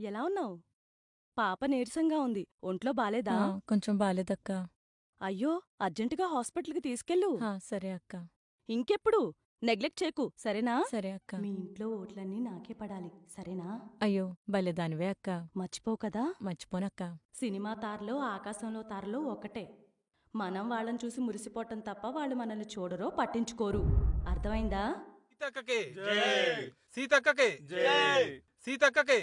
ఎలా ఉన్నావు? పాప నీరసంగా ఉంది. ఒంట్లో బాలేదా? కొంచెం బాలేదక్క. అయ్యో అర్జెంటుగా హాస్పిటల్కి తీసుకెళ్ళు. సరే అక్క. ఇంకెప్పుడు? నెగ్లెక్ట్ చేయకు సరేనా? సరే అక్క. మీ ఇంట్లో ఓట్లన్నీ నాకే పడాలి సరేనా? అయ్యో భలేదానివే అక్క. మర్చిపోవు కదా? మర్చిపోనక్క సినిమా తారలో ఆకాశంలో తారలో ఒకటే. మనం వాళ్ళని చూసి మురిసిపోవటం తప్ప వాళ్ళు మనల్ని చూడరో పట్టించుకోరు. అర్థమైందా? సీతక్కకే. సీతక్కకే. సీతక్కకే.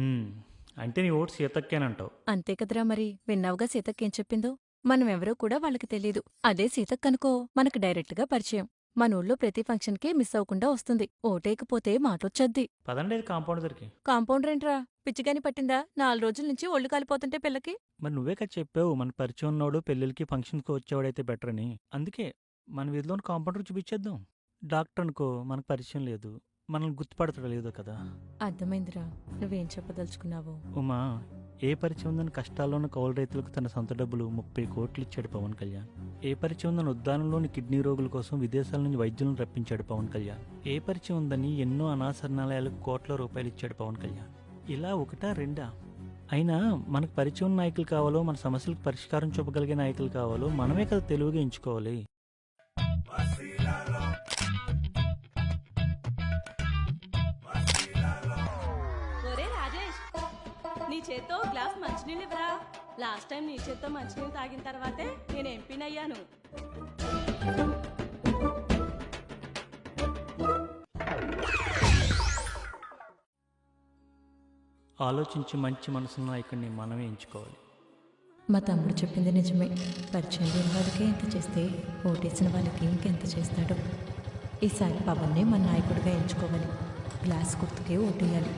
ఉమ్, అంటే నీ ఓటు సీతక్కేనంటావు అంతే కదరా మరి. విన్నావుగా సీతక్కేం చెప్పిందో? మనం ఎవరో కూడా వాళ్ళకి తెలీదు. అదే సీతక్కనుకో మనకు డైరెక్ట్గా పరిచయం. మన ఊళ్ళో ప్రతి ఫంక్షన్కే మిస్ అవ్వకుండా వస్తుంది. ఓటేకపోతే మాటొచ్చద్ది. పదండి కాంపౌండ్ దగ్గరికి. కాంపౌండర్ ఏంట్రా పిచ్చిగాని పట్టిందా? నాలుగు రోజుల నుంచి ఒళ్ళు కాలిపోతుంటే పిల్లకి? మరి నువ్వే కదా చెప్పావు మన పరిచయం ఉన్నోడు పెళ్ళిళ్ళకి ఫంక్షన్కి వచ్చేవాడైతే బెటర్ అని అందుకే మన వీధిలోని కాంపౌండర్ చూపించేద్దాం. డాక్టర్ అనుకో మనకు పరిచయం లేదు. మనల్ని గుర్తుపడతాడు లేదో కదా అర్థమైందిరా. నువ్వేం చెప్పదలుచుకున్నావో? ఉమా ఏ పరిచయం ఉందని కష్టాల్లోని కౌలు రైతులకు తన సొంత డబ్బులు ముప్పై కోట్లు ఇచ్చాడు పవన్ కళ్యాణ్. ఏ పరిచయం ఉందని ఉద్దానంలోని కిడ్నీ రోగుల కోసం విదేశాల నుంచి వైద్యులను రప్పించాడు పవన్ కళ్యాణ్. ఏ పరిచయం ఉందని ఎన్నో అనాశరణాలయాలకు కోట్ల రూపాయలు ఇచ్చాడు పవన్ కళ్యాణ్. ఇలా ఒకటా రెండా? అయినా మనకు పరిచయం ఉన్న నాయకులు కావాలో మన సమస్యలకు పరిష్కారం చూపగలిగే నాయకులు కావాలో మనమే కదా తెలివిగా ఎంచుకోవాలి. చేత్తో గ్లాస్ మంచినీళ్ళు ఇవ్వరా? లాస్ట్ టైం నీ చేత్తో మంచినీళ్ళు తాగిన తర్వాతే నేను ఎంపీనయ్యాను ఆలోచించి మంచి మనసున్న నాయకుడిని మనమే ఎంచుకోవాలి. మా తమ్ముడు చెప్పింది నిజమే. పరిచయం లేని వాళ్ళకి ఎంత చేస్తే ఓటేసిన వాళ్ళకి ఇంకెంత చేస్తాడో? ఈసారి పవన్నే మన నాయకుడిగా ఎంచుకోవాలి. గ్లాస్ గుర్తుకే ఓటేయాలి.